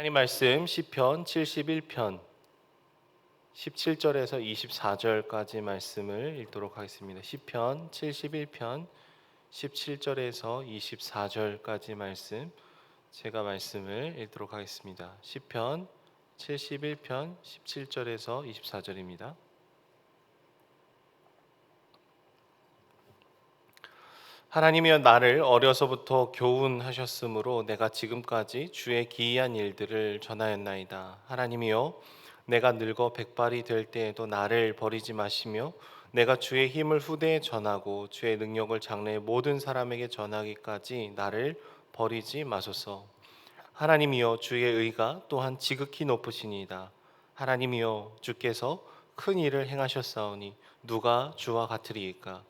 하나님 말씀 시편 71편 17절에서 24절까지 말씀을 읽도록 하겠습니다. 시편 71편 17절에서 24절까지 말씀 제가 말씀을 읽도록 하겠습니다. 시편 71편 17절에서 24절입니다. 하나님이여 나를 어려서부터 교훈하셨으므로 내가 지금까지 주의 기이한 일들을 전하였나이다. 하나님이여 내가 늙어 백발이 될 때에도 나를 버리지 마시며 내가 주의 힘을 후대에 전하고 주의 능력을 장래의 모든 사람에게 전하기까지 나를 버리지 마소서. 하나님이여 주의 의가 또한 지극히 높으시니이다. 하나님이여 주께서 큰 일을 행하셨사오니 누가 주와 같으리이까?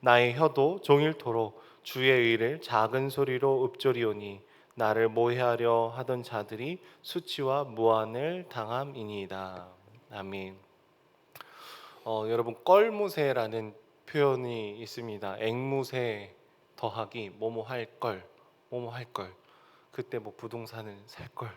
나의 혀도 종일토록 주의 의를 작은 소리로 읊조리오니 나를 모해하려 하던 자들이 수치와 무한을 당함이니이다. 아멘. 어, 여러분 껄무새라는 표현이 있습니다. 앵무새 더하기 뭐뭐 할 걸, 뭐뭐 할 걸. 그때 뭐 부동산을 살 걸,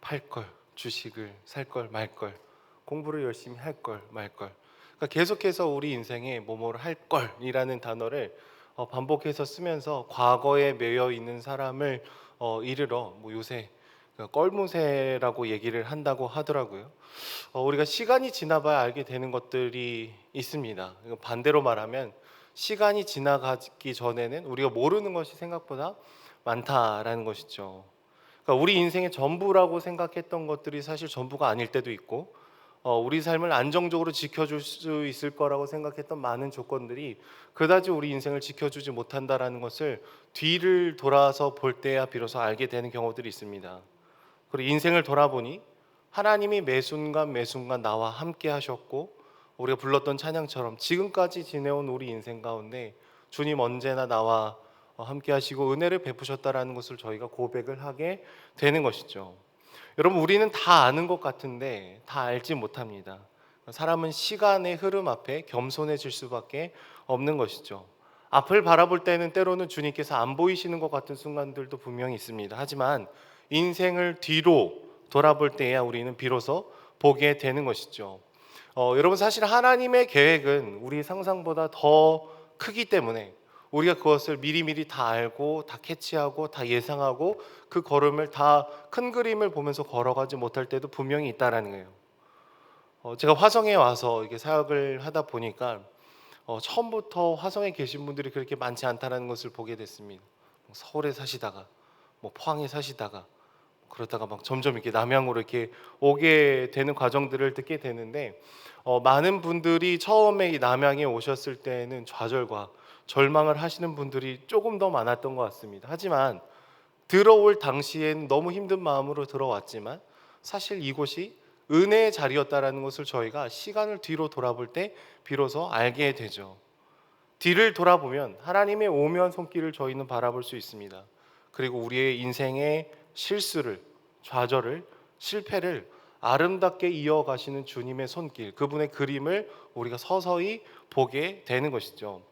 팔 걸, 주식을 살 걸, 말 걸, 공부를 열심히 할 걸, 말 걸. 그러니까 계속해서 우리 인생에 뭐뭐를 할 걸이라는 단어를 어, 반복해서 쓰면서 과거에 매여 있는 사람을 어, 이르러 뭐 요새 그 껄무새라고 얘기를 한다고 하더라고요. 어, 우리가 시간이 지나봐야 알게 되는 것들이 있습니다. 이거 반대로 말하면 시간이 지나가기 전에는 우리가 모르는 것이 생각보다 많다라는 것이죠. 그러니까 우리 인생의 전부라고 생각했던 것들이 사실 전부가 아닐 때도 있고 어, 우리 삶을 안정적으로 지켜줄 수 있을 거라고 생각했던 많은 조건들이 그다지 우리 인생을 지켜주지 못한다라는 것을 뒤를 돌아서 볼 때야 비로소 알게 되는 경우들이 있습니다. 그리고 인생을 돌아보니 하나님이 매 순간 매 순간 나와 함께 하셨고 우리가 불렀던 찬양처럼 지금까지 지내온 우리 인생 가운데 주님 언제나 나와 함께 하시고 은혜를 베푸셨다라는 것을 저희가 고백을 하게 되는 것이죠. 여러분 우리는 다 아는 것 같은데 다 알지 못합니다. 사람은 시간의 흐름 앞에 겸손해질 수밖에 없는 것이죠. 앞을 바라볼 때는 때로는 주님께서 안 보이시는 것 같은 순간들도 분명히 있습니다. 하지만 인생을 뒤로 돌아볼 때야 우리는 비로소 보게 되는 것이죠. 어, 여러분 사실 하나님의 계획은 우리 상상보다 더 크기 때문에 우리가 그것을 미리미리 다 알고 다 캐치하고 다 예상하고 그 걸음을 다 큰 그림을 보면서 걸어가지 못할 때도 분명히 있다라는 거예요. 어, 제가 화성에 와서 이렇게 사역을 하다 보니까 어, 처음부터 화성에 계신 분들이 그렇게 많지 않다라는 것을 보게 됐습니다. 뭐 서울에 사시다가 뭐 포항에 사시다가 그러다가 막 점점 이렇게 남양으로 이렇게 오게 되는 과정들을 듣게 되는데 어, 많은 분들이 처음에 이 남양에 오셨을 때는 좌절과 절망을 하시는 분들이 조금 더 많았던 것 같습니다. 하지만 들어올 당시엔 너무 힘든 마음으로 들어왔지만 사실 이곳이 은혜의 자리였다라는 것을 저희가 시간을 뒤로 돌아볼 때 비로소 알게 되죠. 뒤를 돌아보면 하나님의 오묘한 손길을 저희는 바라볼 수 있습니다. 그리고 우리의 인생의 실수를, 좌절을, 실패를 아름답게 이어가시는 주님의 손길, 그분의 그림을 우리가 서서히 보게 되는 것이죠.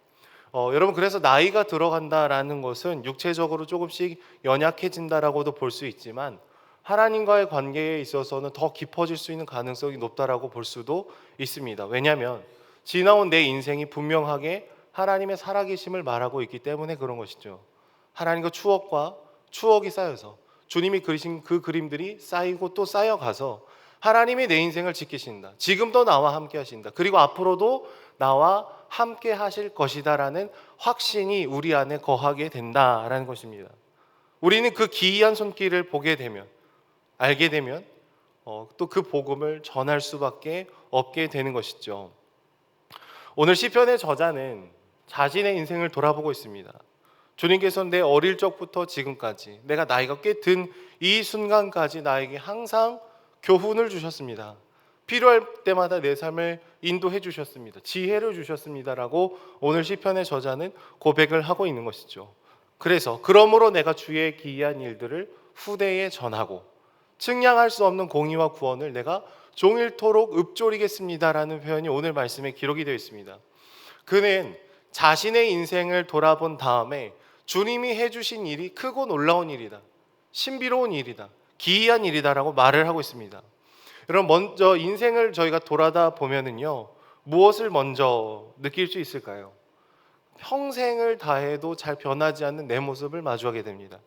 어, 여러분 그래서 나이가 들어간다라는 것은 육체적으로 조금씩 연약해진다라고도 볼 수 있지만 하나님과의 관계에 있어서는 더 깊어질 수 있는 가능성이 높다라고 볼 수도 있습니다. 왜냐하면 지나온 내 인생이 분명하게 하나님의 살아계심을 말하고 있기 때문에 그런 것이죠. 하나님과 추억과 추억이 쌓여서 주님이 그리신 그 그림들이 쌓이고 또 쌓여가서 하나님이 내 인생을 지키신다. 지금도 나와 함께 하신다. 그리고 앞으로도 나와 함께 하실 것이다라는 확신이 우리 안에 거하게 된다라는 것입니다. 우리는 그 기이한 손길을 보게 되면 알게 되면 어, 또그 복음을 전할 수밖에 없게 되는 것이죠. 오늘 시편의 저자는 자신의 인생을 돌아보고 있습니다. 주님께서 내 어릴 적부터 지금까지 내가 나이가 꽤 든 이 순간까지 나에게 항상 교훈을 주셨습니다. 필요할 때마다 내 삶을 인도해 주셨습니다. 지혜를 주셨습니다라고 오늘 시편의 저자는 고백을 하고 있는 것이죠. 그래서 그러므로 내가 주의 기이한 일들을 후대에 전하고 측량할 수 없는 공의와 구원을 내가 종일토록 읊조리겠습니다라는 표현이 오늘 말씀에 기록이 되어 있습니다. 그는 자신의 인생을 돌아본 다음에 주님이 해주신 일이 크고 놀라운 일이다. 신비로운 일이다. 기이한 일이다라고 말을 하고 있습니다. 여러분 먼저 인생을 저희가 돌아다 보면은요 무엇을 먼저 느낄 수 있을까요? 평생을 다해도 잘 변하지 않는 내 모습을 마주하게 됩니다.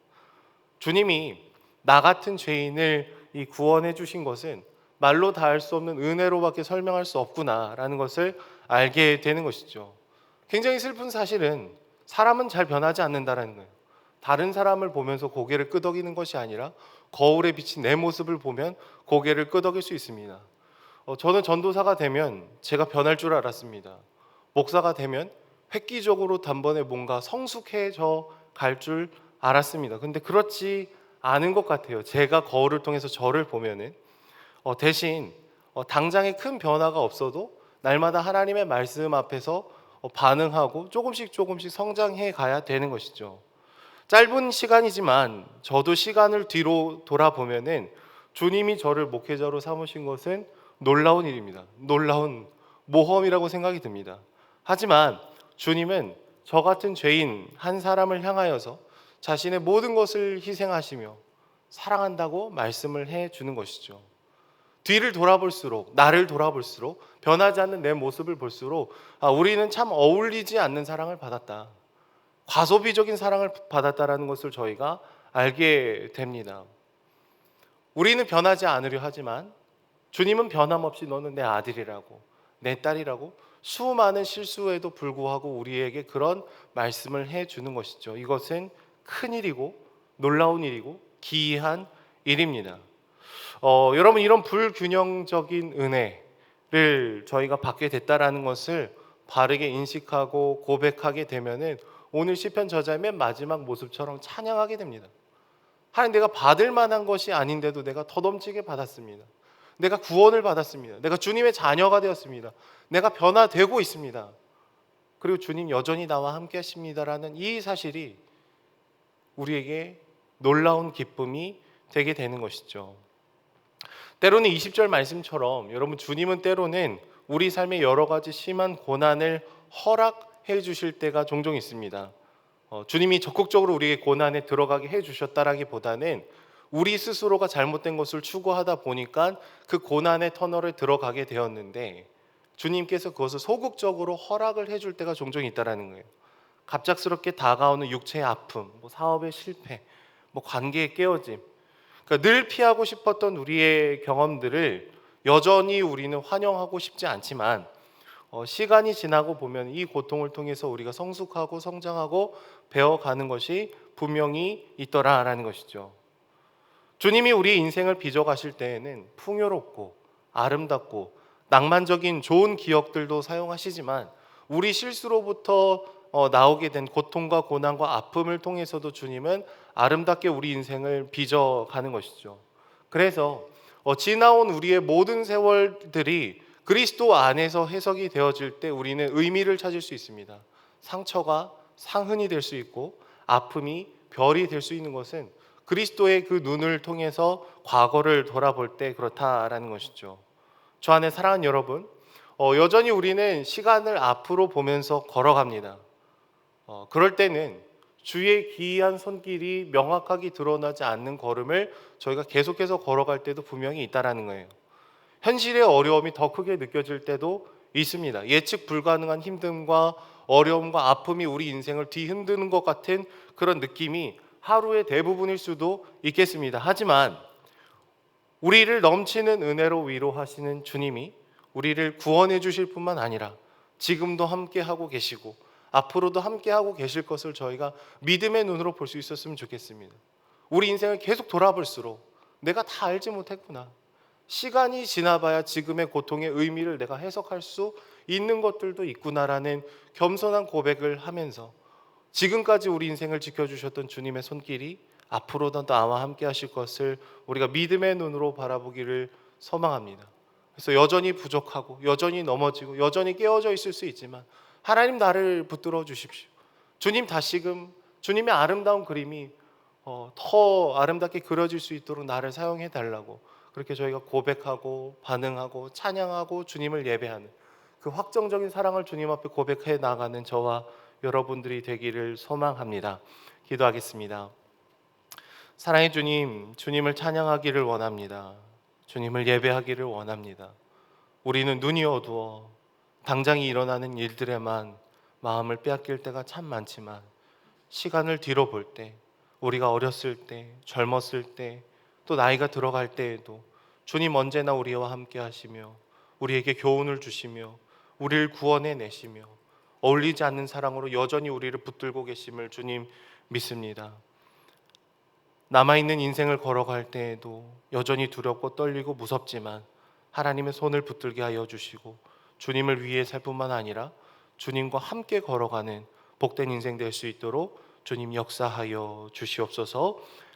주님이 나 같은 죄인을 이 구원해 주신 것은 말로 다 할 수 없는 은혜로밖에 설명할 수 없구나라는 것을 알게 되는 것이죠. 굉장히 슬픈 사실은 사람은 잘 변하지 않는다라는 거예요. 다른 사람을 보면서 고개를 끄덕이는 것이 아니라 거울에 비친 내 모습을 보면 고개를 끄덕일 수 있습니다. 어, 저는 전도사가 되면 제가 변할 줄 알았습니다. 목사가 되면 획기적으로 단번에 뭔가 성숙해져 갈 줄 알았습니다. 근데 그렇지 않은 것 같아요. 제가 거울을 통해서 저를 보면은 어, 대신 어, 당장에 큰 변화가 없어도 날마다 하나님의 말씀 앞에서 어, 반응하고 조금씩 조금씩 성장해 가야 되는 것이죠. 짧은 시간이지만 저도 시간을 뒤로 돌아보면은 주님이 저를 목회자로 삼으신 것은 놀라운 일입니다. 놀라운 모험이라고 생각이 듭니다. 하지만 주님은 저 같은 죄인 한 사람을 향하여서 자신의 모든 것을 희생하시며 사랑한다고 말씀을 해 주는 것이죠. 뒤를 돌아볼수록 나를 돌아볼수록 변하지 않는 내 모습을 볼수록 아, 우리는 참 어울리지 않는 사랑을 받았다. 과소비적인 사랑을 받았다라는 것을 저희가 알게 됩니다. 우리는 변하지 않으려 하지만 주님은 변함없이 너는 내 아들이라고 내 딸이라고 수많은 실수에도 불구하고 우리에게 그런 말씀을 해 주는 것이죠. 이것은 큰 일이고 놀라운 일이고 기이한 일입니다. 어, 여러분 이런 불균형적인 은혜를 저희가 받게 됐다라는 것을 바르게 인식하고 고백하게 되면은 오늘 시편 저자의 맨 마지막 모습처럼 찬양하게 됩니다. 하나님 내가 받을 만한 것이 아닌데도 내가 더넘치게 받았습니다. 내가 구원을 받았습니다. 내가 주님의 자녀가 되었습니다. 내가 변화되고 있습니다. 그리고 주님 여전히 나와 함께 하십니다라는 이 사실이 우리에게 놀라운 기쁨이 되게 되는 것이죠. 때로는 20절 말씀처럼 여러분 주님은 때로는 우리 삶의 여러 가지 심한 고난을 허락 해 주실 때가 종종 있습니다. 어, 주님이 적극적으로 우리에게 고난에 들어가게 해 주셨다라기보다는 우리 스스로가 잘못된 것을 추구하다 보니까 그 고난의 터널에 들어가게 되었는데 주님께서 그것을 소극적으로 허락을 해줄 때가 종종 있다라는 거예요. 갑작스럽게 다가오는 육체의 아픔, 뭐 사업의 실패, 뭐 관계의 깨어짐, 그러니까 늘 피하고 싶었던 우리의 경험들을 여전히 우리는 환영하고 싶지 않지만 어, 시간이 지나고 보면 이 고통을 통해서 우리가 성숙하고 성장하고 배워가는 것이 분명히 있더라라는 것이죠. 주님이 우리 인생을 빚어가실 때에는 풍요롭고 아름답고 낭만적인 좋은 기억들도 사용하시지만 우리 실수로부터 어, 나오게 된 고통과 고난과 아픔을 통해서도 주님은 아름답게 우리 인생을 빚어가는 것이죠. 그래서 어, 지나온 우리의 모든 세월들이 그리스도 안에서 해석이 되어질 때 우리는 의미를 찾을 수 있습니다. 상처가 상흔이 될 수 있고 아픔이 별이 될 수 있는 것은 그리스도의 그 눈을 통해서 과거를 돌아볼 때 그렇다라는 것이죠. 저 안에 사랑하는 여러분, 어, 여전히 우리는 시간을 앞으로 보면서 걸어갑니다. 어, 그럴 때는 주의 기이한 손길이 명확하게 드러나지 않는 걸음을 저희가 계속해서 걸어갈 때도 분명히 있다라는 거예요. 현실의 어려움이 더 크게 느껴질 때도 있습니다. 예측 불가능한 힘듦과 어려움과 아픔이 우리 인생을 뒤흔드는 것 같은 그런 느낌이 하루의 대부분일 수도 있겠습니다. 하지만 우리를 넘치는 은혜로 위로하시는 주님이 우리를 구원해 주실 뿐만 아니라 지금도 함께 하고 계시고 앞으로도 함께 하고 계실 것을 저희가 믿음의 눈으로 볼 수 있었으면 좋겠습니다. 우리 인생을 계속 돌아볼수록 내가 다 알지 못했구나. 시간이 지나봐야 지금의 고통의 의미를 내가 해석할 수 있는 것들도 있구나라는 겸손한 고백을 하면서 지금까지 우리 인생을 지켜주셨던 주님의 손길이 앞으로도 나와 함께 하실 것을 우리가 믿음의 눈으로 바라보기를 소망합니다. 그래서 여전히 부족하고 여전히 넘어지고 여전히 깨어져 있을 수 있지만 하나님 나를 붙들어 주십시오. 주님 다시금 주님의 아름다운 그림이 어, 더 아름답게 그려질 수 있도록 나를 사용해 달라고 그렇게 저희가 고백하고 반응하고 찬양하고 주님을 예배하는 그 확정적인 사랑을 주님 앞에 고백해 나가는 저와 여러분들이 되기를 소망합니다. 기도하겠습니다. 사랑의 주님, 주님을 찬양하기를 원합니다. 주님을 예배하기를 원합니다. 우리는 눈이 어두워 당장이 일어나는 일들에만 마음을 빼앗길 때가 참 많지만 시간을 뒤로 볼 때, 우리가 어렸을 때, 젊었을 때, 또 나이가 들어갈 때에도 주님 언제나 우리와 함께 하시며 우리에게 교훈을 주시며 우리를 구원해 내시며 어울리지 않는 사랑으로 여전히 우리를 붙들고 계심을 주님 믿습니다. 남아있는 인생을 걸어갈 때에도 여전히 두렵고 떨리고 무섭지만 하나님의 손을 붙들게 하여 주시고 주님을 위해 살 뿐만 아니라 주님과 함께 걸어가는 복된 인생 될 수 있도록 주님 역사하여 주시옵소서